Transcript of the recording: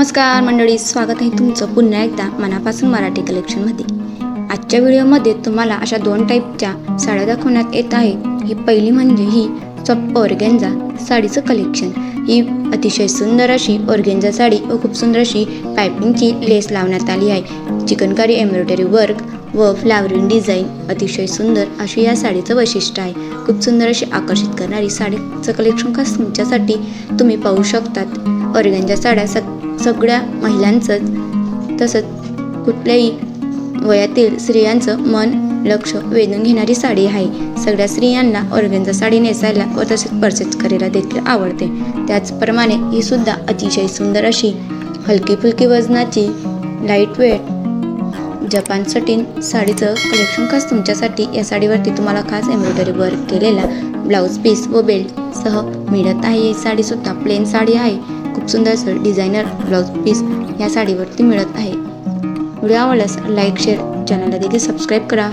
नमस्कार मंडळी स्वागत आहे तुमचं पुन्हा एकदा मनापासून मराठी कलेक्शनमध्ये आजच्या व्हिडिओमध्ये तुम्हाला अशा दोन टाईपच्या साड्या दाखवण्यात येत आहे. ही पहिली म्हणजे ही चप्प ऑर्गेंजा साडीचं कलेक्शन ही अतिशय सुंदर अशी ऑर्गेंजा साडी व खूप सुंदर अशी पायपिंगची लेस लावण्यात आली आहे. चिकनकारी एम्ब्रॉयडरी वर्क व फ्लावरिंग डिझाईन अतिशय सुंदर अशी या साडीचं वैशिष्ट्य आहे. खूप सुंदर अशी आकर्षित करणारी साडीचं कलेक्शन खास तुमच्यासाठी तुम्ही पाहू शकतात. ऑर्गेंजा साड्या सत सगळ्या महिलांचंच तसंच कुठल्याही वयातील स्त्रियांचं मन लक्ष वेधून घेणारी साडी आहे. सगळ्या स्त्रियांना ऑर्गेन्झा साडी नेसायला व तसेच परचेस करायला देखील आवडते. त्याचप्रमाणे ही सुद्धा अतिशय सुंदर अशी हलकी फुलकी वजनाची लाइट वेट जपान सटीन साडीचं कलेक्शन खास तुमच्यासाठी या साडीवरती तुम्हाला खास एम्ब्रॉयडरी वर्क केलेला ब्लाऊज पीस व बेल्ट सह मिळत आहे. ही साडीसुद्धा प्लेन साडी आहे. सुंदरसर सुंदर डिझायनर ब्लाऊज पीस या साडीवरती मिळत आहे. व्हिडिओ आवडल्यास लाईक शेअर चॅनलला देखील सबस्क्राईब करा.